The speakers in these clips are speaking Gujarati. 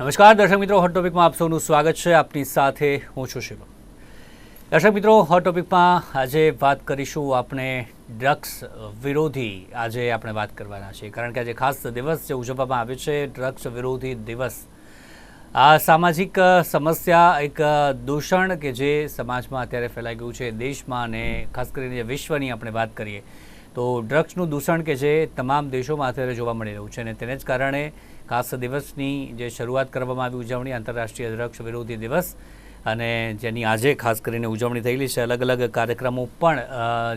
નમસ્કાર, દર્શક મિત્રો હોટ ટોપિકમાં આપ સૌનું સ્વાગત છે. આપની સાથે હું છું શિવમ. દર્શક મિત્રો હોટ ટોપિકમાં આજે વાત કરીશું આપણે ડ્રગ્સ વિરોધી આજે આપણે વાત કરવાના છીએ. કારણ કે આજે ખાસ દિવસ જે ઉજવવામાં આવે છે, ડ્રગ્સ વિરોધી દિવસ. આ સામાજિક સમસ્યા, એક દૂષણ કે જે સમાજમાં અત્યારે ફેલાઈ ગયું છે, દેશમાં અને ખાસ કરીને વિશ્વની આપણે વાત કરીએ, તો ડ્રગ્સનું દૂષણ કે જે તમામ દેશોમાં અત્યારે જોવા મળી રહ્યું છે. અને તેને જ કારણે ખાસ દિવસની જે શરૂઆત કરવામાં આવી ઉજવણી, આંતરરાષ્ટ્રીય ડ્રગ્સ વિરોધી દિવસ અને જેની આજે ખાસ કરીને ઉજવણી થયેલી છે, અલગ અલગ કાર્યક્રમો પણ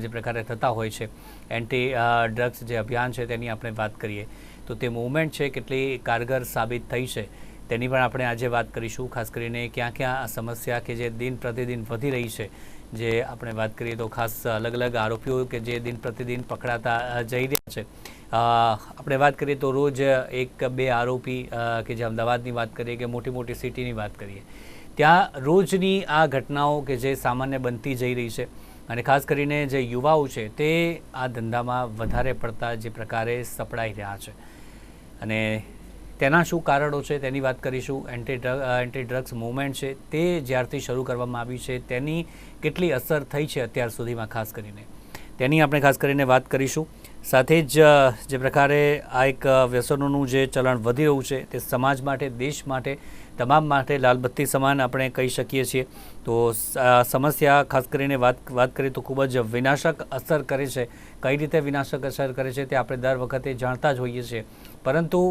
જે પ્રકારે થતા હોય છે. એન્ટી ડ્રગ્સ જે અભિયાન છે તેની આપણે વાત કરીએ. તો તે મુવમેન્ટ છે, કેટલી કારગર સાબિત થઈ છે, તેની પણ આપણે આજે વાત કરીશું. ખાસ કરીને ક્યાં ક્યાં સમસ્યા કે જે દિન પ્રતિદિન વધી રહી છે, જે આપણે વાત કરીએ તો ખાસ અલગ અલગ આરોપીઓ કે જે દિન પ્રતિદિન પકડાતા જઈ રહ્યા છે. આપણે વાત કરીએ તો રોજ એક બે આરોપી કે જે અમદાવાદની વાત કરીએ કે મોટી મોટી સિટીની વાત કરીએ. ત્યાં રોજની આ ઘટનાઓ કે જે સામાન્ય બનતી જઈ રહી છે અને ખાસ કરીને જે યુવાઓ છે તે આ ધંધામાં વધારે પડતા જે પ્રકારે સપડાઈ રહ્યા છે. અને તેના શું કારણો છે તેની વાત કરીશું. Anti drug anti drugs movement છે તે જ્યારથી શરૂ કરવામાં આવી છે તેની કેટલી અસર થઈ છે અત્યાર સુધીમાં ખાસ કરીને. તેની આપણે ખાસ કરીને વાત કરીશું. સાથે જ જે પ્રકારે આ એક વ્યસનોનું જે ચલણ વધી રહ્યું છે તે સમાજ માટે, દેશ માટે, તમામ માટે લાલબત્તી સમાન આપણે કહી શકીએ છીએ. તો સમસ્યા ખાસ કરીને વાત વાત કરીએ તો ખૂબ જ વિનાશક અસર કરે છે. કઈ રીતે વિનાશક અસર કરે છે તે આપણે દર વખતે જાણતા જ હોઈએ છીએ. પરંતુ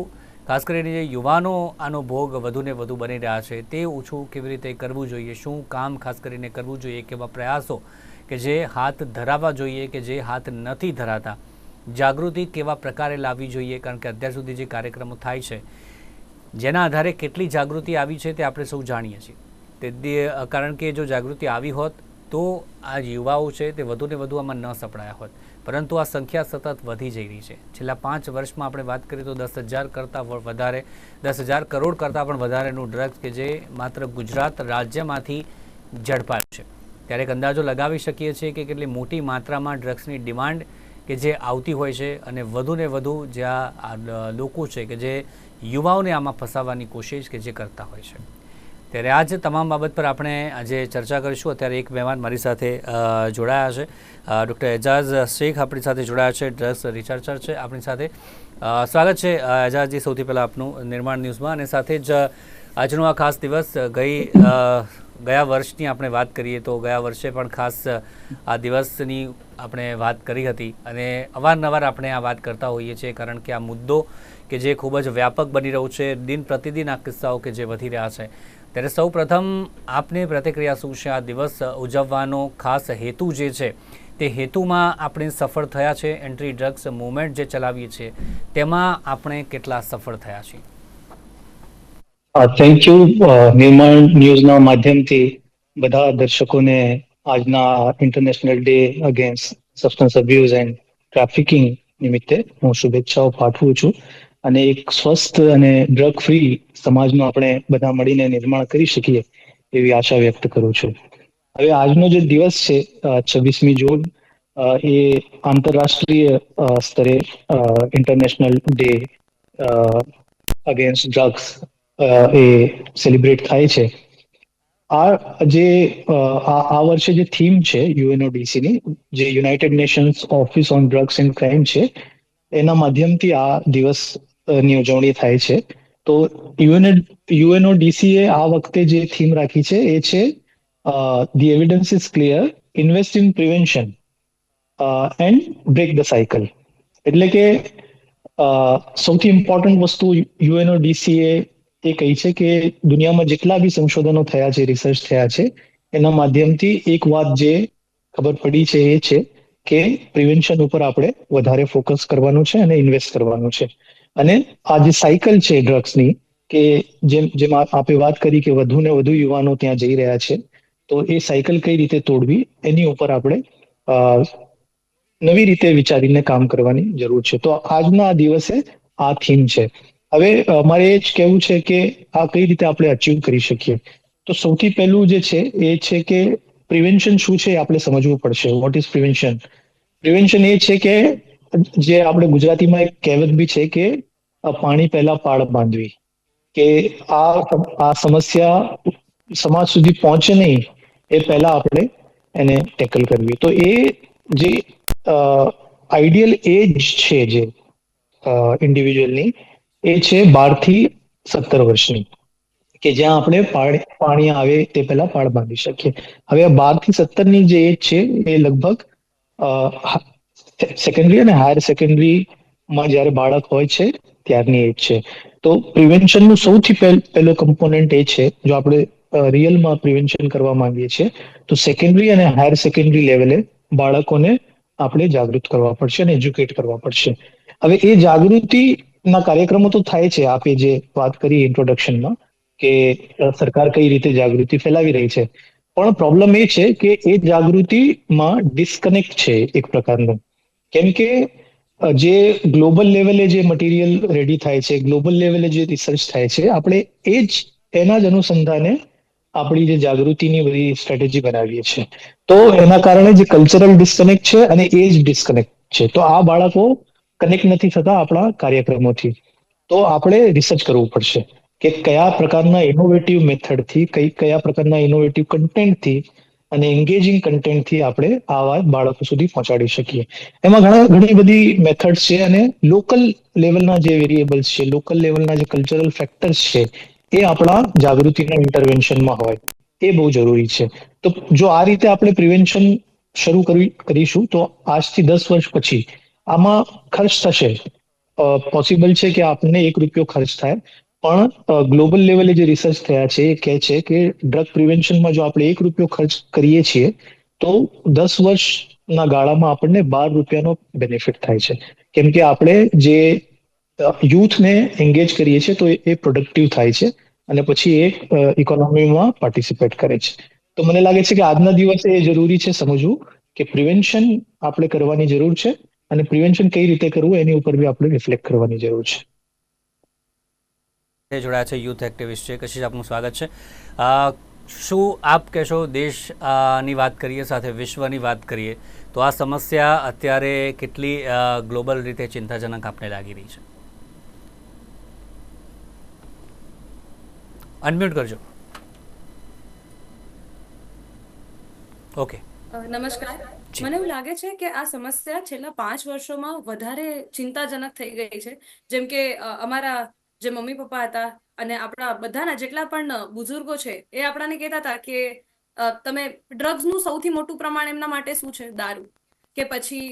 ખાસ કરીને જે યુવાનો આનો ભોગ વધુને વધુ બની રહ્યા છે તે ઓછું કેવી રીતે કરવું જોઈએ? શું કામ ખાસ કરીને કરવું જોઈએ? કેવા પ્રયાસો કે જે હાથ ધરાવવા જોઈએ કે જે હાથ નથી ધરાતા? જાગૃતિ કેવા પ્રકારે લાવવી જોઈએ, કારણ કે અત્યાર સુધી જે કાર્યક્રમો થાય છે, જેના આધારે કેટલી જાગૃતિ આવી છે તે આપણે સૌ જાણીએ છીએ. તે કારણ કે જો જાગૃતિ આવી હોત, તો આ યુવાઓ છે તે વધુને વધુ આમાં ન સપડાયા હોત. પરંતુ આ સંખ્યા સતત વધી જઈ રહી છે. છેલ્લા પાંચ વર્ષમાં આપણે વાત કરીએ તો દસ હજાર કરતાં વધારે, દસ હજાર કરોડ કરતાં પણ વધારેનું ડ્રગ્સ કે જે માત્ર ગુજરાત રાજ્યમાંથી ઝડપાયું છે. ત્યારે એક અંદાજો લગાવી શકીએ છીએ કે કેટલી મોટી માત્રામાં ડ્રગ્સની ડિમાન્ડ કે જે આવતી હોય છે અને વધુને વધુ જ્યાં આ લોકો છે કે જે યુવાઓને આમાં ફસાવવાની કોશિશ કે જે કરતા હોય છે. ત્યારે આ જ તમામ બાબત પર આપણે આજે ચર્ચા કરીશું. અત્યારે એક મહેમાન મારી સાથે જોડાયા છે. ડૉક્ટર એજાઝ શેખ આપણી સાથે જોડાયા છે. ડ્રગ્સ રિસર્ચર છે આપણી સાથે. સ્વાગત છે એજાઝજી, સૌથી પહેલાં આપનું નિર્માણ ન્યૂઝમાં. અને સાથે જ આજનો આ ખાસ દિવસ ગઈ ગયા વર્ષની આપણે વાત કરીએ તો ગયા વર્ષે પણ ખાસ આ દિવસની આપણે વાત કરી હતી અને અવારનવાર આપણે આ વાત કરતા હોઈએ છીએ કારણ કે આ મુદ્દો કે જે ખૂબ જ વ્યાપક બની રહ્યો છે, દિન પ્રતિદિન આ કિસ્સાઓ કે જે વધી રહ્યા છે. ત્યારે સૌ પ્રથમ આપની પ્રતિક્રિયા શું છે? આ દિવસ ઉજવવાનો ખાસ હેતુ જે છે, તે હેતુમાં આપણે સફળ થયા છે? એન્ટ્રી ડ્રગ્સ મુવમેન્ટ જે ચલાવીએ છીએ, તેમાં આપણે કેટલા સફળ થયા છીએ? થેન્ક યુ નિર્માણ ન્યૂઝના માધ્યમથી બધા દર્શકોને આજના international day against substance abuse and trafficking નિમિત્તે હું શુભેચ્છાઓ પાઠવું છું અને એક સ્વસ્થ અને ડ્રગ ફ્રી સમાજનું આપણે બધા મળીને નિર્માણ કરી શકીએ એવી આશા વ્યક્ત કરું છું. હવે આજનો જે દિવસ છે છવ્વીસમી જૂન એ આંતરરાષ્ટ્રીય સ્તરે ઇન્ટરનેશનલ ડે અગેન્સ્ટ ડ્રગ્સ એ સેલિબ્રેટ થાય છે. આ જે આ વર્ષે જે થીમ છે યુએનઓડીસી ની, જે United Nations Office on Drugs and Crime છે, એના માધ્યમથી આ દિવસની ઉજવણી થાય છે. તો યુએન યુએનઓડીસી એ આ વખતે જે થીમ રાખી છે એ છે the evidence is clear invest in prevention and break the cycle એટલે કે સૌથી ઇમ્પોર્ટન્ટ વસ્તુ યુએનઓડીસીએ એ કહી છે કે દુનિયામાં જેટલા બી સંશોધનો થયા છે રિસર્ચ થયા છે, એના માધ્યમથી એક વાત જે ખબર પડી છે એ છે કે પ્રિવેન્શન ઉપર આપણે વધારે ફોકસ કરવાનું છે અને ઇન્વેસ્ટ કરવાનું છે. અને આ જે સાયકલ છે ડ્રગ્સની કે જેમ જેમ આપે વાત કરી કે વધુ ને વધુ યુવાનો ત્યાં જઈ રહ્યા છે, તો એ સાયકલ કઈ રીતે તોડવી એની ઉપર આપણે નવી રીતે વિચારીને કામ કરવાની જરૂર છે. તો આજના આ દિવસે આ થીમ છે. હવે મારે એ જ કહેવું છે કે આ કઈ રીતે આપણે અચીવ કરી શકીએ. તો સૌથી પહેલું જે છે, એ છે કે પ્રિવેન્શન શું છે આપણે સમજવું પડશે. વોટ ઇઝ પ્રિવેન્શન પ્રિવેન્શન એ છે કે જે આપણે ગુજરાતીમાં એક કહેવત બી છે કે પાણી પહેલા પાળ બાંધવી. કે આ આ સમસ્યા સમાજ સુધી પહોંચે નહીં, એ પહેલા આપણે એને ટેકલ કરવી. તો એ જે આઈડિયલ એજ છે જે ઇન્ડિવિજ્યુઅલની એ છે બારથી સત્તર વર્ષની. કે જ્યાં આપણે પાણી આવે તે પહેલા પાળ બાંધી શકીએ. હવે આ બારથી સત્તરની જે એજ છે, એ લગભગ સેકન્ડરી અને હાયર સેકન્ડરીમાં જ્યારે બાળક હોય છે, ત્યારની એજ છે. તો પ્રિવેન્શનનું સૌથી પહેલો કમ્પોનન્ટ એ છે, જો આપણે રિયલમાં પ્રિવેન્શન કરવા માંગીએ છીએ, તો સેકન્ડરી અને હાયર સેકન્ડરી લેવલે બાળકોને આપણે જાગૃત કરવા પડશે અને એજ્યુકેટ કરવા પડશે. હવે એ જાગૃતિના કાર્યક્રમો તો થાય છે. આપે જે વાત કરી ઇન્ટ્રોડક્શનમાં કે સરકાર કઈ રીતે જાગૃતિ ફેલાવી રહી છે. પણ પ્રોબ્લેમ એ છે કે એ જાગૃતિમાં ડિસ્કનેક્ટ છે એક પ્રકારનું. કેમ કે જે ગ્લોબલ લેવલે જે મટીરિયલ રેડી થાય છે ગ્લોબલ લેવલે જે રિસર્ચ થાય છે, આપણે એ જ, એના જ અનુસંધાને આપણી જે જાગૃતિની બધી સ્ટ્રેટેજી બનાવીએ છીએ. તો એના કારણે જે કલ્ચરલ ડિસ્કનેક્ટ છે અને જ ડિસ્કનેક્ટ છે. તો આ બાળકો કનેક્ટ નથી થતા આપણા કાર્યક્રમોથી. તો આપણે રિસર્ચ કરવું પડશે કે કયા પ્રકારના ઇનોવેટિવ મેથડથી કઈ, કયા પ્રકારના ઇનોવેટિવ કન્ટેન્ટથી અને એન્ગેજિંગ કન્ટેન્ટથી આપણે આવા બાળકો સુધી પહોંચાડી શકીએ. એમાં ઘણા, ઘણી બધી મેથડ છે અને લોકલ લેવલના જે વેરિયેબલ્સ છે લોકલ લેવલના જે કલ્ચરલ ફેક્ટર્સ છે, એ આપણા જાગૃતિના ઇન્ટરવેન્શનમાં હોય. એ બહુ જરૂરી છે. તો જો આ રીતે આપણે પ્રિવેન્શન શરૂ કરી, કરીશું તો આજથી દસ વર્ષ પછી આમાં ખર્ચ થશે. પોસિબલ છે કે આપણને એક રૂપિયો ખર્ચ થાય. પણ ગ્લોબલ લેવલે જે રિસર્ચ થયા છે એ કહે છે કે ડ્રગ પ્રિવેન્શનમાં જો આપણે એક રૂપિયો ખર્ચ કરીએ છીએ, તો દસ વર્ષના ગાળામાં આપણને બાર રૂપિયાનો બેનિફિટ થાય છે. કેમ કે આપણે જે યુથને એન્ગેજ કરીએ છીએ, તો એ પ્રોડક્ટિવ થાય છે અને પછી એ ઇકોનોમીમાં પાર્ટિસિપેટ કરે છે. તો મને લાગે છે કે આજના દિવસે એ જરૂરી છે સમજવું કે પ્રિવેન્શન આપણે કરવાની જરૂર છે. અને પ્રિવેન્શન કઈ રીતે કરવું એની ઉપર બી આપણે રિફ્લેક્ટ કરવાની જરૂર છે. જોડાયા છે યુથ એક્ટિવિસ્ટ છે. કશિશ આપનું સ્વાગત છે. શું આપ કહેશો દેશની વાત કરીએ સાથે વિશ્વની વાત કરીએ તો આ સમસ્યા અત્યારે કેટલી ગ્લોબલ રીતે ચિંતાજનક આપને લાગી રહી છે? અનમ્યુટ કરજો. ઓકે નમસ્કાર. મને એવું લાગે છે કે આ સમસ્યા છેલ્લા પાંચ વર્ષોમાં વધારે ચિંતાજનક થઈ ગઈ છે. જેમ કે અમારા જે મમ્મી પપ્પા હતા અને આપણા બધાના જેટલા પણ બુઝુર્ગો છે, એ આપણાને કહેતા હતા કે તમે ડ્રગ્સનું સૌથી મોટું પ્રમાણ એમના માટે શું છે? દારૂ કે પછી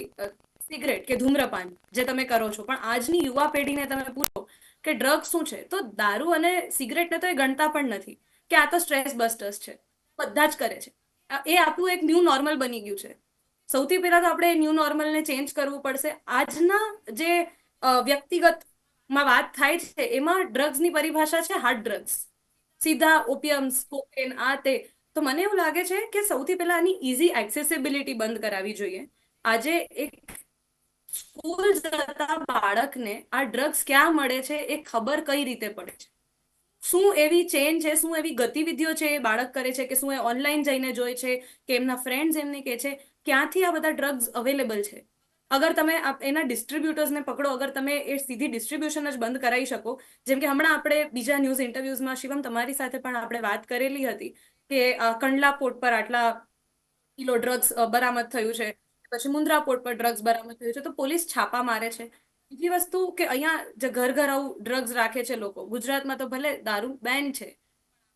સિગરેટ કે ધૂમ્રપાન જે તમે કરો છો. પણ આજની યુવા પેઢીને તમે પૂછો કે ડ્રગ્સ શું છે? તો દારૂ અને સિગરેટને તો એ ગણતા પણ નથી કે આ તો સ્ટ્રેસ બસ્ટર્સ છે. બધા જ કરે છે. એ આપણું એક ન્યૂ નોર્મલ બની ગયું છે. સૌથી પહેલા તો આપણે ન્યૂ નોર્મલને ચેન્જ કરવું પડશે. આજના જે વ્યક્તિગતમાં વાત થાય છે, એમાં ડ્રગ્સની પરિભાષા છે હાર્ડ ડ્રગ્સ સીધા ઓપિયમ્સ કોકેન આ તે. તો મને એવું લાગે છે કે સૌથી પહેલા આની ઇઝી એક્સેસિબિલિટી બંધ કરાવી જોઈએ. આજે એક સ્કૂલ જતા બાળકને આ ડ્રગ્સ ક્યાં મળે છે એ ખબર કઈ રીતે પડે છે? શું એવી ચેન છે, શું એવી ગતિવિધિઓ છે એ બાળક કરે છે કે શું એ ઓનલાઈન જઈને જોઈ છે, કે એમના ફ્રેન્ડ્સ એમને કહે છે? ક્યાંથી આ બધા ડ્રગ્સ અવેલેબલ છે. અગર તમે એના ડિસ્ટ્રીબ્યુટર્સને પકડો, અગર તમે એ સીધી ડિસ્ટ્રીબ્યુશન જ બંધ કરાવી શકો, જેમ કે હમણાં આપણે બીજા ન્યૂઝ ઇન્ટરવ્યુઝમાં શિવમ તમારી સાથે પણ આપણે વાત કરેલી હતી કે કંડલા પોર્ટ પર આટલા કિલો ડ્રગ્સ બરામદ થયું છે. પછી મુન્દ્રા પોર્ટ પર ડ્રગ્સ બરામદ થયું છે. તો પોલીસ છાપા મારે છે. બીજી વસ્તુ કે અહીંયા જે ઘર ઘર આવું ડ્રગ્સ રાખે છે લોકો. ગુજરાતમાં તો ભલે દારૂ બેન છે.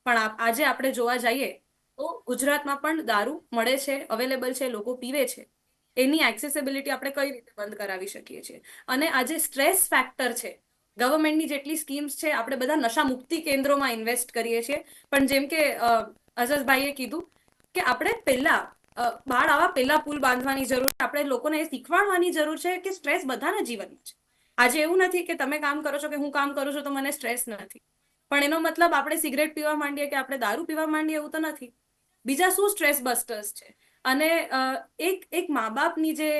પણ આજે આપણે જોવા જઈએ તો ગુજરાતમાં પણ દારૂ મળે છે અવેલેબલ છે, લોકો પીવે છે. એની એક્સેસિબિલિટી આપણે કઈ રીતે બંધ કરાવી શકીએ છીએ? અને આજે સ્ટ્રેસ ફેક્ટર છે ગવર્મેન્ટની જેટલી સ્કીમ્સ છે, આપણે બધા નશા મુક્તિ કેન્દ્રોમાં ઇન્વેસ્ટ કરીએ છીએ. પણ જેમ કે અઝઝભાઈએ કીધું કે આપણે પહેલા બાળ આવા પહેલા પુલ બાંધવાની જરૂર છે. આપણે લોકોને એ શીખવાડવાની જરૂર છે કે સ્ટ્રેસ બધાના જીવનમાં છે. આજે એવું નથી કે તમે કામ કરો છો કે હું કામ કરું છું તો મને સ્ટ્રેસ નથી. પણ એનો મતલબ આપણે સિગરેટ પીવા માંડીએ કે આપણે દારૂ પીવા માંડીએ એવું તો નથી. બીજા શું સ્ટ્રેસ બસ્ટર્સ છે? અને એક એક મા બાપની જે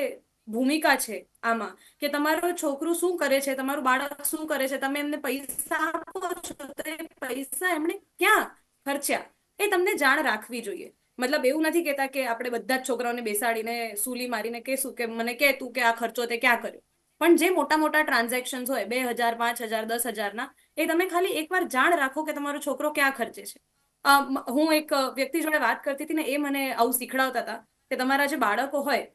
ભૂમિકા છે આમાં, કે તમારો છોકરું શું કરે છે, તમારું બાળક શું કરે છે, તમે એમને પૈસા આપો છો, તો એ પૈસા એમણે ક્યાં ખર્ચ્યા? એ તમને જાણ રાખવી જોઈએ. મતલબ એવું નથી કહેતા કે આપણે બધા જ છોકરાઓને બેસાડીને સૂલી મારીને કહેશું કે મને કે તું કે આ ખર્ચો તે ક્યાં કર્યો? પણ જે મોટા મોટા ટ્રાન્ઝેક્શન્સ હોય, બે હજાર, પાંચ હજાર, દસ હજારના, એ તમે ખાલી એકવાર જાણ રાખો કે તમારો છોકરો ક્યાં ખર્ચે છે. હું એક વ્યક્તિ જોડે વાત કરતી હતી ને, એ મને આવું શીખડાવતા હતા કે તમારા જે બાળકો હોય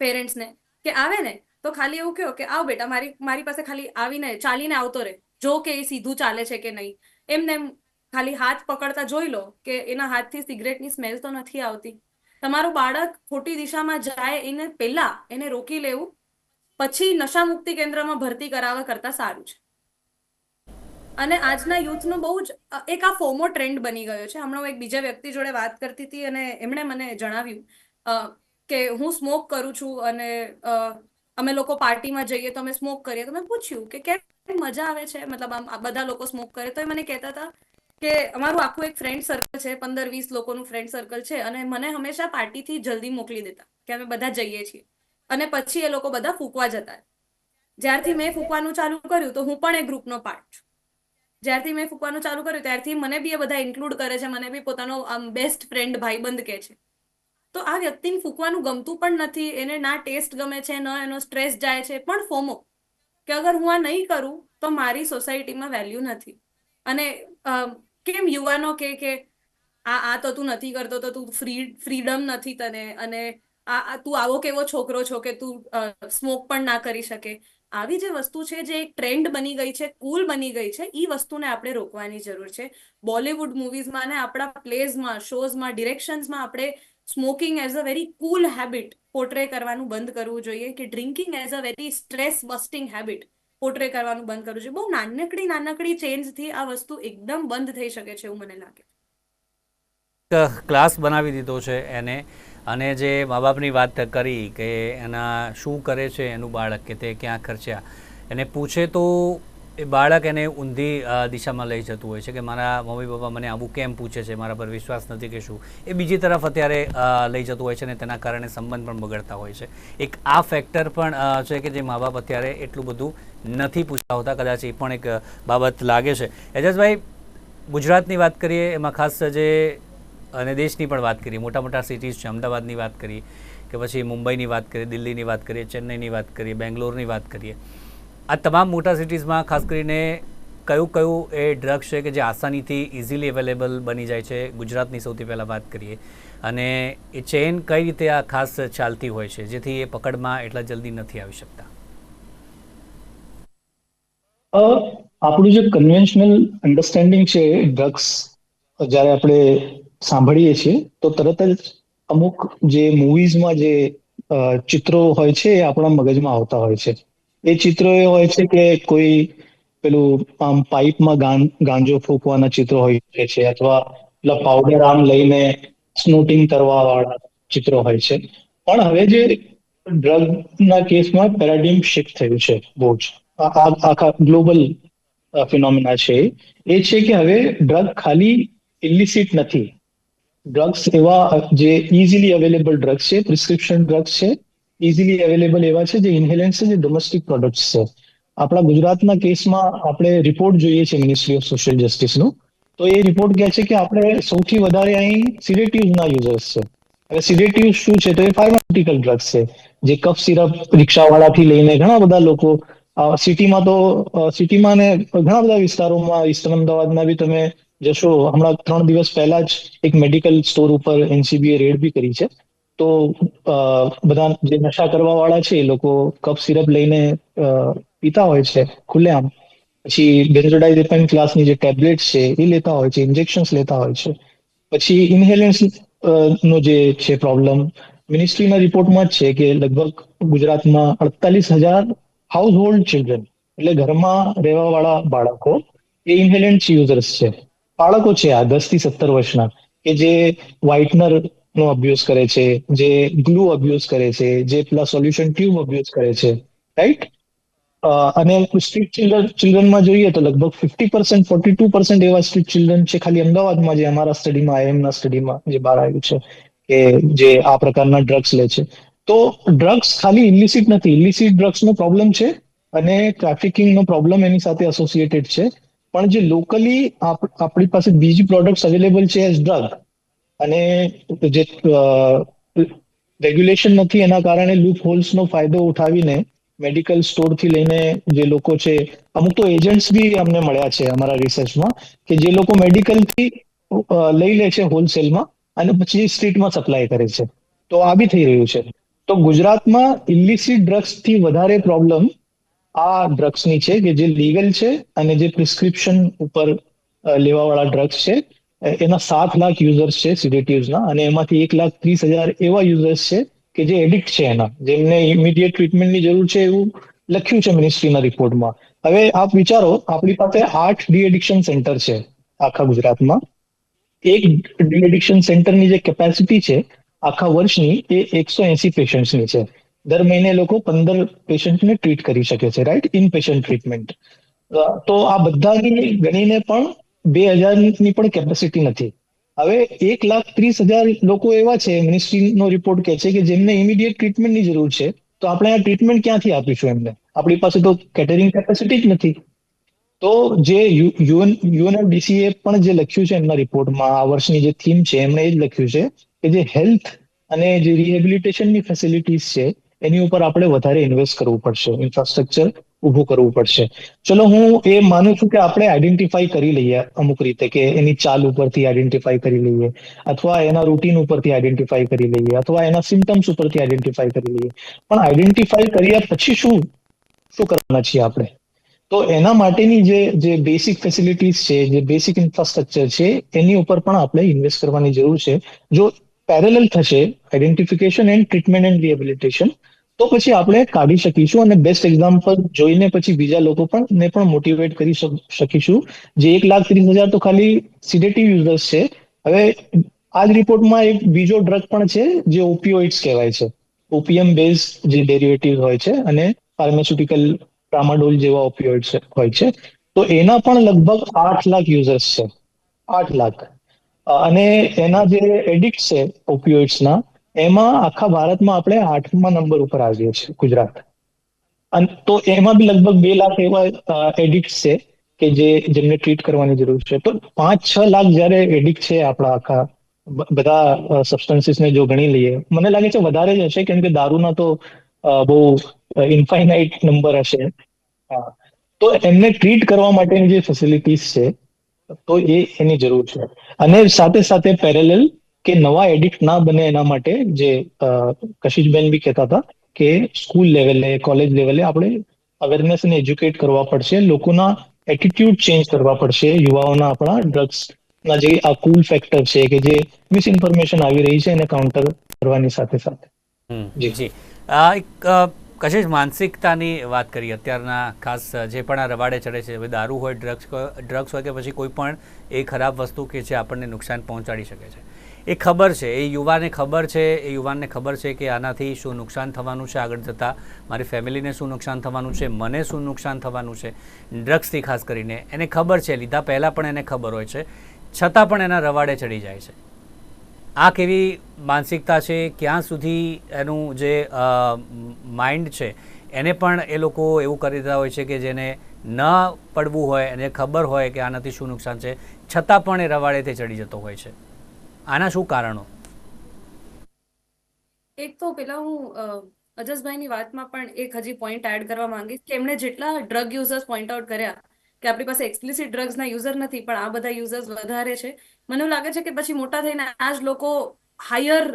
પેરેન્ટ્સને કે આવે ને, તો ખાલી એવું કહો કે આવ બેટા, મારી મારી પાસે ખાલી આવીને, ચાલીને આવતો રહે જો કે એ સીધું ચાલે છે કે નહીં. એમને એમ ખાલી હાથ પકડતા જોઈ લો કે એના હાથથી સિગરેટની સ્મેલ તો નથી આવતી. તમારું બાળક ખોટી દિશામાં જાય એને પહેલા એને રોકી લેવું, પછી નશા મુક્તિ કેન્દ્રમાં ભરતી કરાવવા કરતા સારું છે. અને આજના યુથનો બહુ જ એક આ ફોમો ટ્રેન્ડ બની ગયો છે. હમણાં હું એક બીજા વ્યક્તિ જોડે વાત કરતી હતી અને એમણે મને જણાવ્યું કે હું સ્મોક કરું છું અને અમે લોકો પાર્ટીમાં જઈએ તો અમે સ્મોક કરીએ. તો મેં પૂછ્યું કે કેમ મજા આવે છે? મતલબ આમ બધા લોકો સ્મોક કરે. તો એ મને કહેતા હતા કે અમારું આખું એક ફ્રેન્ડ સર્કલ છે, પંદર વીસ લોકોનું ફ્રેન્ડ સર્કલ છે અને મને હંમેશા પાર્ટીથી જલ્દી મોકલી દેતા કે અમે બધા જઈએ છીએ. અને પછી એ લોકો બધા ફૂંકવા જતા. જ્યારથી મેં ફૂંકવાનું ચાલુ કર્યું તો હું પણ એ ગ્રુપનો પાર્ટ છું. જ્યારથી મેં ફૂંકવાનું ચાલુ કર્યું, ત્યારથી મને બી એ બધા ઇન્ક્લુડ કરે છે, મને બી પોતાનો, આમ બેસ્ટ ફ્રેન્ડ ભાઈબંધ કહે છે. તો આ વ્યક્તિને ફૂંકવાનું ગમતું પણ નથી, એને ના ટેસ્ટ ગમે છે, ન એનો સ્ટ્રેસ જાય છે, પણ ફોમો. કે અગર હું આ નહીં કરું, તો મારી સોસાયટીમાં વેલ્યુ નથી. અને કેમ યુવાનો કે કે આ આ તો તું નથી કરતો, તો તું ફ્રી ફ્રીડમ નથી તને, અને આ તું આવો કેવો છોકરો છો કે તું સ્મોક પણ ના કરી શકે. આવી જે વસ્તુ છે, જે એક ટ્રેન્ડ બની ગઈ છે, કુલ બની ગઈ છે એ વસ્તુને આપણે રોકવાની જરૂર છે. બોલિવૂડ મૂવીઝમાં અને આપણા પ્લેઝમાં, શોઝમાં, ડિરેક્શન્સમાં આપણે smoking as a very cool habit portray કરવાનું બંધ કરવું જોઈએ કે drinking as a very stress busting habit portray કરવાનું બંધ કરવું જોઈએ. બહુ નાનકડી નાનકડી ચેન્જથી આ વસ્તુ એકદમ બંધ થઈ શકે છે એવું મને લાગે. ક્લાસ બનાવી દીધો છે એને. અને જે મા બાપની વાત કરી કે એના શું કરે છે એનું બાળક કે તે ક્યાં ખર્ચ્યા, એને પૂછે તો એ બાળક એને ઊંધી દિશામાં લઈ જતું હોય છે કે મારા મમ્મી પપ્પા મને આવું કેમ પૂછે છે, મારા પર વિશ્વાસ નથી કે શું. એ બીજી તરફ અત્યારે લઈ જતું હોય છે અને તેના કારણે સંબંધ પણ બગડતા હોય છે. એક આ ફેક્ટર પણ છે કે જે મા બાપ અત્યારે એટલું બધું નથી પૂછતા હોતા કદાચ એ પણ એક બાબત લાગે છે. એજાજભાઈ ગુજરાતની વાત કરીએ, એમાં ખાસ જે અને દેશની પણ વાત કરીએ, મોટા મોટા સિટીઝ છે, અમદાવાદની વાત કરીએ, કે પછી મુંબઈની વાત કરીએ, દિલ્હીની વાત કરીએ, ચેન્નઈની વાત કરીએ, બેંગ્લોરની વાત કરીએ. આ તમામ મોટા સિટીઝમાં ખાસ કરીને કયું કયું એ ડ્રગ્સ છે કે જે આસાનીથી ઇઝીલી અવેલેબલ બની જાય છે, ગુજરાતની સૌથી પહેલાં વાત કરીએ. અને એ ચેન કઈ રીતે આ ખાસ ચાલતી હોય છે, જેથી એ પકડમાં એટલા જલ્દી નથી આવી શકતા? આપણું જે કન્વેન્શનલ અન્ડરસ્ટેન્ડિંગ છે ડ્રગ્સ જ્યારે આપણે સાંભળીએ છીએ, તો તરત જ અમુક જે મૂવીઝમાં જે ચિત્રો હોય છે એ આપણા મગજમાં આવતા હોય છે. એ ચિત્રો એ હોય છે કે કોઈ પેલું, આમ, પાઇપમાં ગાંજો ફૂંકવાના ચિત્રો હોય છે અથવા પેલા પાવડર આમ લઈને સ્નૂટિંગ કરવા વાળા ચિત્રો હોય છે. પણ હવે જે ડ્રગના કેસમાં પેરાડિમ શિફ્ટ થયું છે બહુ જ. આખા ગ્લોબલ ફિનોમિના છે એ. છે કે હવે ડ્રગ ખાલી ઇલિસિટ નથી. ડ્રગ્સ એવા, જે ઇઝીલી અવેલેબલ ડ્રગ્સ છે પ્રિસ્ક્રિપ્શન ડ્રગ્સ છે ઇઝીલી અવેલેબલ એવા છે, જે ઇન્હેલન્સ છે, જે ડોમેસ્ટિક પ્રોડક્ટ્સ છે. આપણા ગુજરાતના કેસમાં આપણે રિપોર્ટ જોઈએ છે મિનિસ્ટ્રી ઓફ સોશિયલ જસ્ટિસનો તો એ રિપોર્ટ કહે છે કે આપણે સૌથી વધારે અહીં સિડેટિવ્સના યુઝર્સ છે. હવે સિડેટિવ શું છે? તો એ ફાર્માસ્યુટિકલ ડ્રગ્સ છે, જે કફ સિરપ રિક્ષાવાળાથી લઈને ઘણા બધા લોકો સિટીમાં તો સિટીમાં ને ઘણા બધા વિસ્તારોમાં ઈસ્ટર્ન અમદાવાદમાં બી તમે જશો, હમણાં ત્રણ દિવસ પહેલા જ એક મેડિકલ સ્ટોર ઉપર એનસીબીએ રેડ બી કરી છે. તો બધા જે નશા કરવા વાળા છે, એ લોકો કફ સિરપ લઈને પીતા હોય છે, ખુલ્લેઆમ. પછી બેન્ઝોડાઇઝેપિન ક્લાસની જે ટેબ્લેટ છે, એ લેતા હોય છે ઇન્જેક્શન્સ લેતા હોય છે. પછી ઇન્હેલન્સ નો જે છે પ્રોબ્લેમ મિનિસ્ટ્રીના રિપોર્ટમાં જ છે કે લગભગ ગુજરાતમાં અડતાલીસ હજાર હાઉસ હોલ્ડ ચિલ્ડ્રન એટલે ઘરમાં રહેવા વાળા બાળકો, એ ઇન્હેલન્ટ યુઝર્સ છે. બાળકો છે આ દસથી સત્તર વર્ષના, કે જે વ્હાઇટનર નો અભ્યુઝ કરે છે, જે ગ્લુ અભ્યુઝ કરે છે, જે પેલા સોલ્યુશન ટ્યુબ અભ્યુઝ કરે છે રાઈટ અને સ્ટ્રીટ ચિલ્ડ્રન ચિલ્ડ્રનમાં જોઈએ તો લગભગ fifty percent forty two percent એવા સ્ટ્રીટ ચિલ્ડ્રન છે, ખાલી અમદાવાદમાં જે અમારા સ્ટડીમાં આઈએમના સ્ટડીમાં જે બહાર આવ્યું છે, કે જે આ પ્રકારના ડ્રગ્સ લે છે. તો ડ્રગ્સ ખાલી ઇલિસિટ નથી ઇલિસિટ ડ્રગ્સનો પ્રોબ્લેમ છે, અને ટ્રાફિકિંગનો પ્રોબ્લેમ એની સાથે એસોસિએટેડ છે. પણ જે લોકલી આપણી પાસે બીજી પ્રોડક્ટ્સ અવેલેબલ છે એઝ ડ્રગ અને જે રેગ્યુલેશન નથી એના કારણે લૂપ હોલ્સનો ફાયદો ઉઠાવીને મેડિકલ સ્ટોરથી લઈને જે લોકો છે, અમુક તો એજન્ટ્સ બી અમને મળ્યા છે અમારા રિસર્ચમાં કે જે લોકો મેડિકલથી લઈ લે છે હોલસેલમાં અને પછી સ્ટ્રીટમાં સપ્લાય કરે છે. તો આ બી થઈ રહ્યું છે. તો ગુજરાતમાં ઇલિસિટ ડ્રગ્સથી વધારે પ્રોબ્લેમ આ ડ્રગ્સની છે કે જે લીગલ છે અને જે પ્રિસ્ક્રિપ્શન ઉપર લેવાવાળા ડ્રગ્સ છે એના સાત લાખ યુઝર્સ છે સિડેટિવ્સના અને એમાંથી એક લાખ ત્રીસ હજાર એવા યુઝર્સ છે કે જે એડિક્ટ છે એના, જેમને ઇમિડિયેટ ટ્રીટમેન્ટની જરૂર છે એવું લખ્યું છે મિનિસ્ટ્રીના રિપોર્ટમાં હવે આપ વિચારો, આપણી પાસે આઠ ડી એડિક્શન સેન્ટર છે આખા ગુજરાતમાં. એક ડી એડિક્શન સેન્ટરની જે કેપેસિટી છે આખા વર્ષની એ એકસો એસી પેશન્ટ્સની છે. દર મહિને લોકો પંદર પેશન્ટને ટ્રીટ કરી શકે છે રાઈટ ઇન પેશન્ટ ટ્રીટમેન્ટ તો આ બધાની ગણીને પણ બે હજારની પણ કેપેસિટી નથી. હવે એક લાખ ત્રીસ હજાર લોકો એવા છે મિનિસ્ટ્રીનો રિપોર્ટ કહે છે કે જેમને ઇમિડિયેટ ટ્રીટમેન્ટની જરૂર છે, તો આપણે આ ટ્રીટમેન્ટ ક્યાંથી આપીશું એમને? આપણી પાસે તો કેટરિંગ કેપેસિટી જ નથી. તો જે યુએન, યુએનએફડીસીએ પણ જે લખ્યું છે એમના રિપોર્ટમાં આ વર્ષની જે થીમ છે, એમણે એ જ લખ્યું છે કે જે હેલ્થ અને જે રિહેબિલિટેશનની ફેસિલિટીઝ છે એની ઉપર આપણે વધારે ઇન્વેસ્ટ કરવું પડશે ઇન્ફ્રાસ્ટ્રક્ચર ઊભું કરવું પડશે. ચલો, હું એ માનું છું કે આપણે આઈડેન્ટિફાઈ કરી લઈએ અમુક રીતે કે એની ચાલ ઉપરથી આઈડેન્ટિફાઈ કરી લઈએ, અથવા એના રૂટીન ઉપરથી આઈડેન્ટિફાઈ કરી લઈએ, અથવા એના સિમ્ટમ્સ ઉપરથી આઈડેન્ટિફાઈ કરી લઈએ. પણ આઈડેન્ટિફાઈ કર્યા પછી શું શું કરવાના છીએ આપણે? તો એના માટેની જે જે બેસિક ફેસિલિટીઝ છે, જે બેસિક ઇન્ફ્રાસ્ટ્રક્ચર છે, એની ઉપર પણ આપણે ઇન્વેસ્ટ કરવાની જરૂર છે. જો પેરેલલ થશે identification and treatment and rehabilitation તો પછી આપણે કાઢી શકીશું અને બેસ્ટ એક્ઝામ્પલ જોઈને પછી બીજા લોકો પણ ને પણ મોટિવેટ કરી શકીશું. જે એક લાખ ત્રીસ હજાર તો ખાલી સિડેટિવ યુઝર્સ છે. હવે આ જ રિપોર્ટમાં એક બીજો ડ્રગ પણ છે જે ઓપિયોઇડ્સ કહેવાય છે. ઓપિયમ બેઝ જે ડેરિવેટિવ હોય છે અને ફાર્માસ્યુટિકલ ટ્રામાડોલ જેવા ઓપિયોઇડ્સ હોય છે. તો એના પણ લગભગ આઠ લાખ યુઝર્સ છે. આઠ લાખ. અને એના જે એડિક્ટ છે ઓપિયોઇડ્સના એમાં આખા ભારતમાં આપણે આઠમા નંબર ઉપર આવીએ છીએ, ગુજરાત. અને તો એમાં બી લગભગ બે લાખ એવા એડિક્ટ છે કે જે, જેમને ટ્રીટ કરવાની જરૂર છે. તો પાંચ, છ લાખ જ્યારે એડિક્ટ છે આપણા આખા બધા બધા સબસ્ટન્સીસને જો ગણી લઈએ, મને લાગે છે વધારે જ હશે કેમ કે દારૂના તો બહુ ઇન્ફાઇનાઇટ નંબર હશે. તો એમને ટ્રીટ કરવા માટેની જે ફેસિલિટીઝ છે, તો એ એની જરૂર છે. અને સાથે સાથે પેરેલલ કે નવા એડિક્ટ ના બને એના માટે જે કશિશબેન બી કહેતા હતા કે સ્કૂલ લેવલે કોલેજ લેવલે આપણે અવેરનેસ ને એજ્યુકેટ કરવા પડશે લોકોના એટીટ્યુડ ચેન્જ કરવા પડશે યુવાઓના આપણા ડ્રગ્સ ના જે આ કુલ ફેક્ટર છે કે જે મિસ ઇન્ફોર્મેશન આવી રહી છે એને કાઉન્ટર કરવાની સાથે સાથે. જી. જી. એક અ, કશી જ માનસિકતાની વાત કરી અત્યારના ખાસ જે પણ આ રવાડે ચડે છે દારૂ હોય ડ્રગ્સ ડ્રગ્સ હોય કે પછી કોઈ પણ એ ખરાબ વસ્તુ કે જે આપણને નુકસાન પહોંચાડી શકે છે. એ ખબર છે, એ યુવાને ખબર છે, એ યુવાનને ખબર છે કે આનાથી શું નુકસાન થવાનું છે આગળ જતાં, મારી ફેમિલીને શું નુકસાન થવાનું છે, મને શું નુકસાન થવાનું છે, ડ્રગ્સથી ખાસ કરીને. એને ખબર છે, લીધા પહેલાં પણ એને ખબર હોય છે, છતાં પણ એના રવાડે ચડી જાય છે. આ કેવી માનસિકતા છે, ક્યાં સુધી એનું જે માઇન્ડ છે, એને પણ એ લોકો એવું કરી દેતા હોય છે કે જેને ન પડવું હોય, એને ખબર હોય કે આનાથી શું નુકસાન છે, છતાં પણ એ રવાડેથી ચડી જતો હોય છે. આના શું કારણો? એક તો પેલા હું અજસભાઈની વાતમાં પણ એક હજી પોઈન્ટ એડ કરવા માંગીશ કે એમણે જેટલા ડ્રગ યુઝર્સ પોઈન્ટ આઉટ કર્યા કે આપણી પાસે એક્સપ્લિસિટ ડ્રગ્સના યુઝર નથી, પણ આ બધા યુઝર્સ વધારે છે, મને લાગે છે કે પછી મોટા થઈને આ જ લોકો હાયર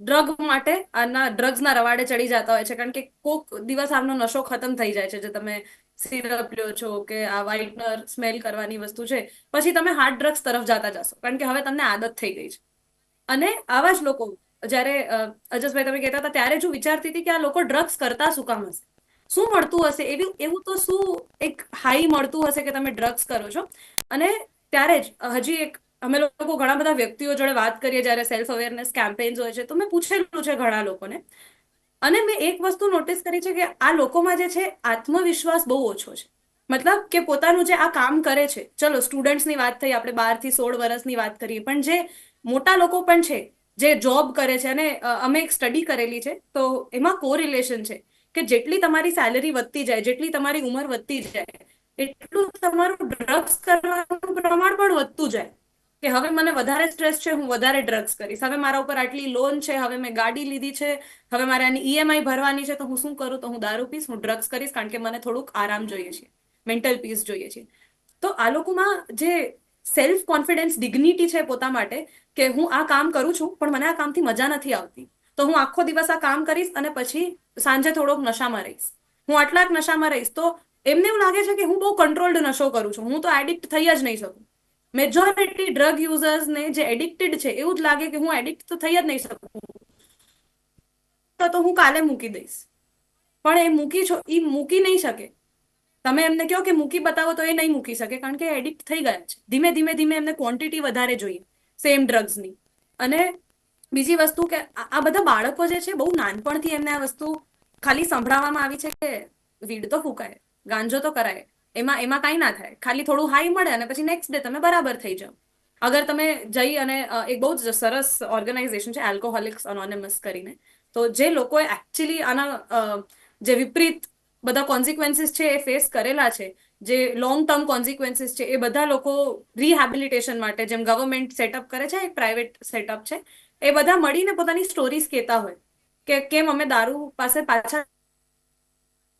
ડ્રગ માટે આના ડ્રગ્સના રવાડે ચડી જતા હોય છે, કારણ કે કોક દિવસ આમનો નશો ખતમ થઈ જાય છે, જે તમે સિરપ લ્યો છો કે આ વ્હાઇટનર સ્મેલ કરવાની વસ્તુ છે, પછી તમે હાર્ડ ડ્રગ્સ તરફ જતા જશો, કારણ કે હવે તમને આદત થઈ ગઈ છે. અને આવા જ લોકો, જ્યારે અજસભાઈ તમે કહેતા હતા, ત્યારે જો વિચારતી હતી કે આ લોકો ડ્રગ્સ કરતા શું કામ હશે? શું મળતું હશે? એવી, એવું તો શું એક હાઈ મળતું હશે કે તમે ડ્રગ્સ કરો છો? અને ત્યારે જ, હજી એક, અમે લોકો ઘણા બધા વ્યક્તિઓ જોડે વાત કરીએ, જ્યારે સેલ્ફ અવેરનેસ કેમ્પેન્સ હોય છે, તો મેં પૂછેલું છે ઘણા લોકોને અને મેં એક વસ્તુ નોટિસ કરી છે કે આ લોકોમાં જે છે, આત્મવિશ્વાસ બહુ ઓછો છે. મતલબ કે પોતાનું જે આ કામ કરે છે, ચલો સ્ટુડન્ટ્સની વાત થઈ, આપણે બારથી સોળ વર્ષની વાત કરીએ, પણ જે મોટા લોકો પણ છે, જે જોબ કરે છે અને અમે એક સ્ટડી કરેલી છે, તો એમાં કોરિલેશન છે કે જેટલી તમારી સેલરી વધતી જાય, જેટલી તમારી ઉંમર વધતી જાય, એટલું તમારું ડ્રગ્સ કરવાનું પ્રમાણ પણ વધતું જાય. કે હવે મને વધારે સ્ટ્રેસ છે, હું વધારે ડ્રગ્સ કરીશ. હવે મારા ઉપર આટલી લોન છે, હવે મેં ગાડી લીધી છે, હવે મારે આની ઈએમઆઈ ભરવાની છે, તો હું શું કરું? તો હું દારૂ પીશ, હું ડ્રગ્સ કરીશ, કારણ કે મને થોડુંક આરામ જોઈએ છે મેન્ટલ પીસ જોઈએ છે. તો આ લોકોમાં જે સેલ્ફ કોન્ફિડન્સ ડિગ્નિટી છે પોતા માટે, કે હું આ કામ કરું છું, પણ મને આ કામથી મજા નથી આવતી. તો હું આખો દિવસ આ કામ કરીશ અને પછી સાંજે થોડોક નશામાં રહીશ. હું આટલા જ નશામાં રહીશ, તો એમને એવું લાગે છે કે હું બહુ કંટ્રોલ્ડ નશો કરું છું. હું તો એડિક્ટ થઈ જ નહીં શકું. મેજોરિટી ડ્રગ યુઝર્સને જે એડિક્ટેડ છે, એવું જ લાગે કે હું એડિક્ટ તો થઈ જ નહીં શકું. તો હું કાલે મૂકી દઈશ. પણ એ મૂકી છો એ મૂકી નહીં શકે. તમે એમને કહો કે મૂકી બતાવો તો એ નહીં મૂકી શકે, કારણ કે એડિક્ટ થઈ ગયા છે. ધીમે ધીમે ધીમે એમને ક્વોન્ટિટી વધારે જોઈએ સેમ ડ્રગ્સની અને બીજી વસ્તુ કે આ બધા બાળકો જે છે, બહુ નાનપણથી એમને આ વસ્તુ ખાલી સંભળાવવામાં આવી છે કે વીડ તો ફૂંકાય, ગાંજો તો કરાય. એમાં એમાં કાંઈ ના થાય. ખાલી થોડું હાઈ મળે અને પછી નેક્સ્ટ ડે તમે બરાબર થઈ જાઓ. અગર તમે જઈ અને એક બહુ જ સરસ ઓર્ગેનાઇઝેશન છે આલ્કોહોલિક્સ અનોનિમસ કરીને, તો જે લોકોએ એકચ્યુઅલી આના જે વિપરીત બધા કોન્સિક્વન્સીસ છે એ ફેસ કરેલા છે, જે લોંગ ટર્મ કોન્સિક્વન્સીસ છે, એ બધા લોકો રિહેબિલિટેશન માટે જેમ ગવર્મેન્ટ સેટઅપ કરે છે, એક પ્રાઇવેટ સેટઅપ છે, એ બધા મળીને પોતાની સ્ટોરીઝ કહેતા હોય કે, કેમ અમે દારૂ પાસે પાછા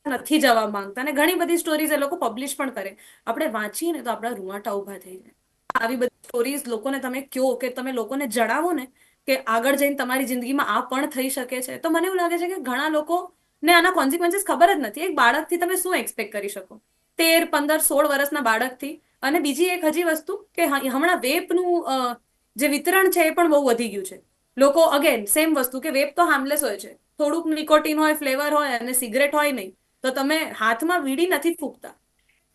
નથી જવા માંગતા. અને ઘણી બધી સ્ટોરીઝ એ લોકો પબ્લિશ પણ કરે. આપણે વાંચીએ ને તો આપણા રૂવાટા ઊભા થઈ જાય. આવી બધી સ્ટોરીઝ લોકોને તમે કહો કે તમે લોકોને જણાવો ને કે આગળ જઈને તમારી જિંદગીમાં આ પણ થઈ શકે છે. તો મને એવું લાગે છે કે ઘણા લોકો ને આના કોન્સિક્વન્સીસ ખબર જ નથી. એક બાળકથી તમે શું એક્સપેક્ટ કરી શકો? તેર, પંદર, સોળ વર્ષના બાળકથી. અને બીજી એક હજી વસ્તુ કે હમણાં વેપનું જે વિતરણ છે એ પણ બહુ વધી ગયું છે. લોકો અગેન સેમ વસ્તુ કે વેપ તો હાર્મલેસ હોય છે. થોડુંક નિકોટીન હોય ફ્લેવર હોય અને સિગરેટ હોય નહીં. તો તમે હાથમાં વીડી નથી ફૂંકતા.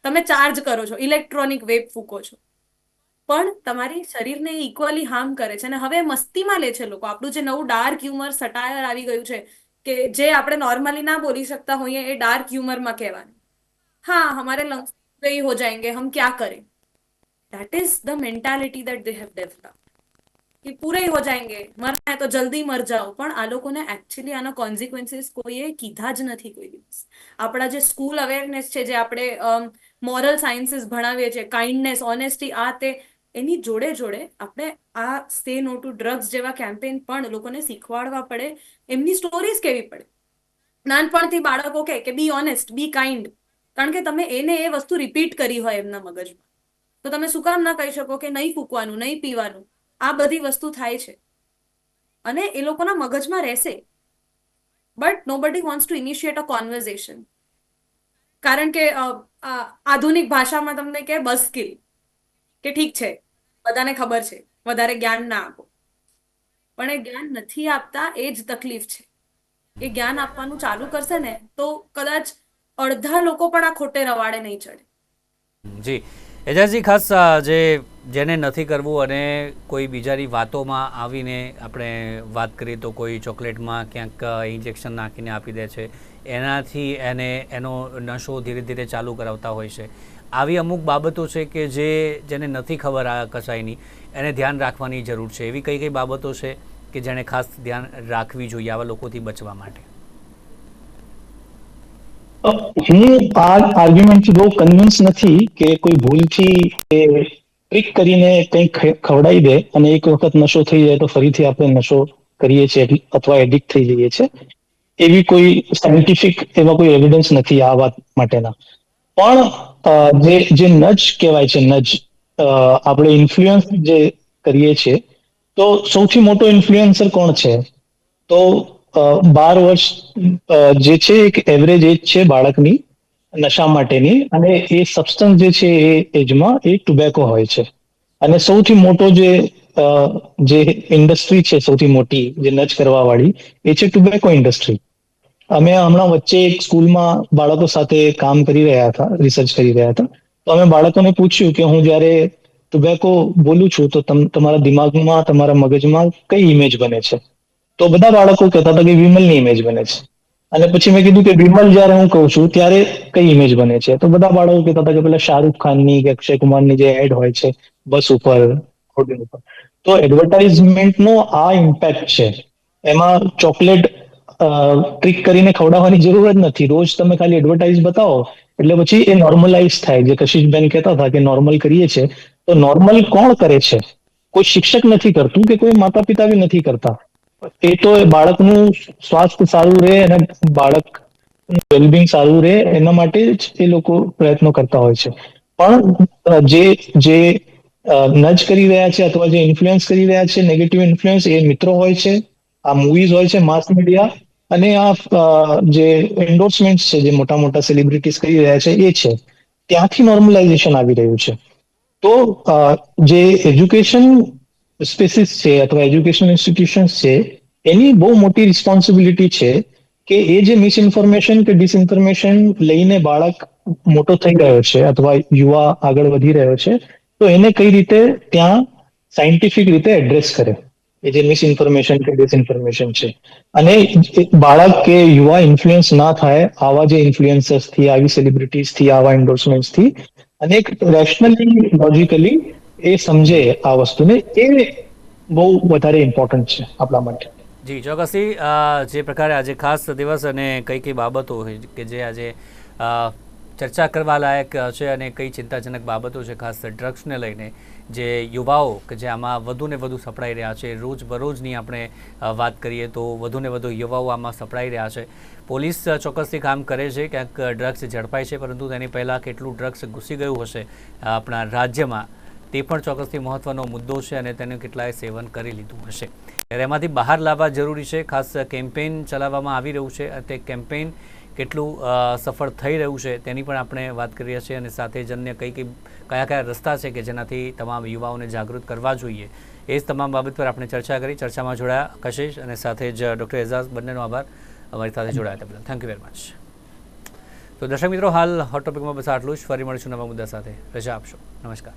તમે ચાર્જ કરો છો ઇલેક્ટ્રોનિક વેવ ફૂંકો છો. પણ તમારી શરીરને ઇક્વલી હાર્મ કરે છે અને હવે મસ્તીમાં લે છે લોકો. આપણું જે નવું ડાર્ક હ્યુમર સટાયર આવી ગયું છે કે જે આપણે નોર્મલી ના બોલી શકતા હોઈએ એ ડાર્ક હ્યુમરમાં કહેવાનું. હા, હમારે લંગ્સ હો જાયંગે, હમ ક્યાં કરે? That is the mentality that they have develop કે પૂરે હો જાયંગે મરના તો જલ્દી મર જાઓ પણ આ લોકોને એકચ્યુઅલી આના કોન્સિક્વન્સીસ કોઈએ કીધા જ નથી કોઈ દિવસ આપણા જે સ્કૂલ અવેરનેસ છે જે આપણે મોરલ સાયન્સીસ ભણાવીએ છીએ કાઇન્ડનેસ ઓનેસ્ટી આ તે એની જોડે જોડે આપણે આ સ્ટે નો ટુ ડ્રગ્સ જેવા કેમ્પેન પણ લોકોને શીખવાડવા પડે એમની સ્ટોરીઝ કેવી પડે નાનપણથી બાળકો કહે કે બી ઓનેસ્ટ બી કાઇન્ડ કારણ કે તમે એને એ વસ્તુ રિપીટ કરી હોય એમના મગજમાં તો તમે શું કામ ના કહી શકો કે નહીં ફૂકવાનું નહીં પીવાનું આ બધી વસ્તુ થાય છે. અને એ લોકોના મગજમાં રહેશે. But nobody wants to initiate a conversation કારણ કે આધુનિક ભાષામાં તમને કે બસ સ્કિલ, કે ઠીક છે, બધાને ખબર છે, વધારે જ્ઞાન ના આપો. પણ એ જ્ઞાન નથી આપતા એ જ તકલીફ છે. એ જ્ઞાન આપવાનું ચાલુ કરશે ને, તો કદાચ અડધા લોકો પણ આ ખોટે રવાડે નહીં ચડે. જી. એજાજી, ખાસ જે જેને નથી કરવું અને કોઈ બીજાની વાતોમાં આવીને આપણે વાત કરીએ તો કોઈ ચોકલેટમાં ક્યાંક ઇન્જેક્શન નાખીને આપી દે છે, એનાથી એને, એનો નશો ધીરે ધીરે ચાલુ કરાવતા હોય છે. આવી અમુક બાબતો છે કે જે, જેને નથી ખબર આ કસાઈની, એને ધ્યાન રાખવાની જરૂર છે. એવી કઈ કઈ બાબતો છે કે જેને ખાસ ધ્યાન રાખવી જોઈએ આવા લોકોથી બચવા માટે? હું આ આર્ગ્યુમેન્ટથી બહુ કન્વિન્સ નથી કે કોઈ ભૂલથી ટ્રીક કરીને કંઈક ખવડાવી દે અને એક વખત નશો થઈ જાય તો ફરીથી આપણે નશો કરીએ છીએ અથવા એડિક્ટ થઈ જઈએ છીએ. એવી કોઈ સાયન્ટિફિક એવા કોઈ એવિડન્સ નથી આ વાત માટેના. પણ જે જે નજ કહેવાય છે નજ આપણે ઇન્ફ્લુઅન્સ જે કરીએ છીએ, તો સૌથી મોટો ઇન્ફ્લુએન્સર કોણ છે? તો બાર વર્ષ જે છે એક એવરેજ એજ છે બાળકની નશા માટેની અને એ સબસ્ટન્સ જે છે એ એજમાં એ ટુબેકો હોય છે. અને સૌથી મોટો જે જે ઇન્ડસ્ટ્રી છે, સૌથી મોટી, જે નચ કરવા વાળી એ છે ટુબેકો ઇન્ડસ્ટ્રી અમે હમણાં વચ્ચે એક સ્કૂલમાં બાળકો સાથે કામ કરી રહ્યા હતા રિસર્ચ કરી રહ્યા હતા. તો અમે બાળકોને પૂછ્યું કે હું જ્યારે ટુબેકો બોલું છું, તો તમ, તમારા દિમાગમાં, તમારા મગજમાં કઈ ઇમેજ બને છે? તો બધા બાળકો કહેતા હતા કે વિમલની ઇમેજ બને છે. અને પછી મેં કીધું કે વિમલ જ્યારે હું કહું છું, ત્યારે કઈ ઇમેજ બને છે? તો બધા બાળકો કહેતા હતા કે પેલા શાહરૂખ ખાનની કે અક્ષય કુમારની જે એડ હોય છે, બસ ઉપર હોર્ડિંગ ઉપર. તો એડવર્ટાઇઝમેન્ટનો આ ઇમ્પેક્ટ છે. એમાં ચોકલેટ ટ્રીક કરીને ખવડાવવાની જરૂર જ નથી. રોજ તમે ખાલી એડવર્ટાઇઝ બતાવો, એટલે પછી એ નોર્મલાઇઝ થાય. જે કશિશબેન કહેતા હતા કે નોર્મલ કરીએ છીએ તો નોર્મલ કોણ કરે છે? કોઈ શિક્ષક નથી કરતું કે કોઈ માતા પિતા બી નથી કરતા? એ તો એ બાળકનું સ્વાસ્થ્ય સારું રહે અને બાળક વેલબિંગ સારું રહે, એના માટે જ એ લોકો પ્રયત્નો કરતા હોય છે. પણ જે જે નજ કરી રહ્યા છે અથવા જે ઇન્ફ્લુઅન્સ કરી રહ્યા છે નેગેટિવ ઇન્ફ્લુઅન્સ એ મિત્રો હોય છે, આ મૂવીઝ હોય છે માસ મીડિયા અને આ જે એન્ડોર્સમેન્ટ છે, જે મોટા મોટા સેલિબ્રિટીઝ કરી રહ્યા છે, એ છે. ત્યાંથી નોર્મલાઇઝેશન આવી રહ્યું છે. તો જે એજ્યુકેશન સ્પેસિસ છે અથવા એજ્યુકેશન ઇન્સ્ટિટ્યુશન્સ છે, એની બહુ મોટી રિસ્પોન્સિબિલિટી છે કે એ જે મિસઇન્ફોર્મેશન કે ડિસઇન્ફોર્મેશન લઈને બાળક મોટો થઈ રહ્યો છે અથવા યુવા આગળ વધી રહ્યો છે, તો એને કઈ રીતે ત્યાં સાયન્ટિફિક રીતે એડ્રેસ કરે? એ જે મિસઇન્ફોર્મેશન કે ડિસઇન્ફોર્મેશન છે. અને બાળક કે યુવા ઇન્ફ્લુઅન્સ ના થાય આવા જે ઇન્ફ્લુઅન્સર્સથી, આવી સેલિબ્રિટીઝથી, આવા એન્ડોર્સમેન્ટથી, અને એક રેશનલી લોજિકલી એ સમજે આ વસ્તુને એ બહુ વધારે ઇમ્પોર્ટન્ટ છે આપણા માટે. જી, ચોક્કસથી જે પ્રકારે આજે ખાસ દિવસ અને કઈ કઈ બાબતો કે જે આજે ચર્ચા કરવા લાયક છે અને કઈ ચિંતાજનક બાબતો છે, ખાસ ડ્રગ્સને લઈને, જે યુવાઓ કે જે આમાં વધુ ને વધુ સપડાઈ રહ્યા છે, રોજ બરોજની આપણે વાત કરીએ તો વધુ ને વધુ યુવાઓ આમાં સપડાઈ રહ્યા છે. પોલીસ ચોક્કસથી કામ કરે છે, ક્યાંક ડ્રગ્સ ઝડપાય છે, પરંતુ તેની પહેલાં કેટલું ડ્રગ્સ ઘૂસી ગયું હશે આપણા રાજ્યમાં. તે પણ ચોક્કસથી મહત્વનો મુદ્દો છે અને તેનું કેટલાય સેવન કરી લીધું હશે. ત્યારે એમાંથી બહાર લાવવા જરૂરી છે. ખાસ કેમ્પેઇન ચલાવવામાં આવી રહ્યું છે તે કેમ્પેઇન કેટલું સફળ થઈ રહ્યું છે તેની પણ આપણે વાત કરીએ છીએ અને સાથે જ અન્ય કઈ કઈ, કયા કયા રસ્તા છે કે જેનાથી તમામ યુવાઓને જાગૃત કરવા જોઈએ એ જ તમામ બાબત પર આપણે ચર્ચા કરી. ચર્ચામાં જોડાયા કશિશ અને સાથે જ ડૉક્ટર એઝાઝ, બંનેનો આભાર. અમારી સાથે જોડાયા બદલ થેન્ક યુ વેરી મચ તો દર્શક મિત્રો, હાલ હોટ ટોપિકમાં બસ આટલું જ. ફરી મળીશું નવા મુદ્દા સાથે. રજા આપશો. નમસ્કાર.